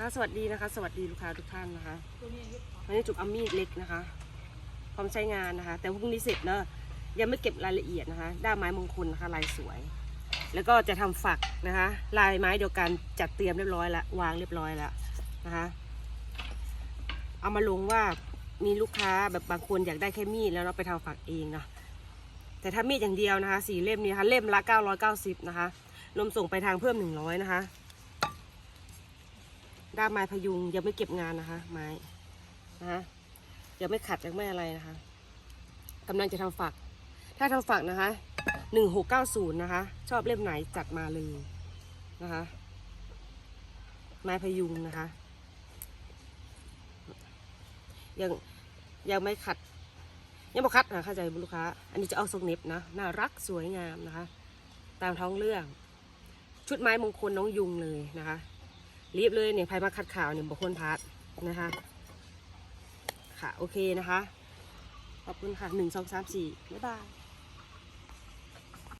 ค่ะสวัสดีนะคะ สวัสดีลูกค้าทุกท่านนะคะวันนี้จุกอามีดเล็กนะคะพร้อมใช้งานนะคะ แต่พรุ่งนี้เสร็จเนอะยังไม่เก็บรายละเอียดนะคะ ด้ามไม้มงคลนะคะลายสวย แล้วก็จะทำฝักนะคะ ลายไม้เดียวกันจัดเตรียมเรียบร้อยล้ววางเรียบร้อยล้วนะคะ เอามาลงว่ามีลูกค้าแบบบางคนอยากได้แค่มีดแล้วเราไปทำฝักเองเนาะแต่ถ้ามีดอย่างเดียวนะคะสี่เล่มนี้นะคะเล่มละ 990 นะคะรวมส่งไปทางเพิ่ม 100 นะคะ ด้ามไม้พยุงยังไม่เก็บงานนะคะ ไม้นะคะยังไม่ขัดยังไม่อะไรนะคะกำลังจะทำฝัก ถ้าทำฝักนะคะหนึ่งหกเก้าศูนย์นะคะ ชอบเล่มไหนจัดมาเลยนะคะ ไม้พยุงนะคะ ยังยังไม่ขัด ยังบ่คัดนะเข้าใจบุลูกค้า อันนี้จะเอาทรงเน็บนะน่ารักสวยงามนะคะ ตามท้องเรื่อง ชุดไม้มงคลน้องยุงเลยนะคะ รีบเลยเนี่ยภายมาคัดข่าวเนี่ยบุคคลพาร์ทนะคะ ค่ะ โอเคนะคะ ขอบคุณค่ะหนึ่งสองสามสี่บ๊ายบาย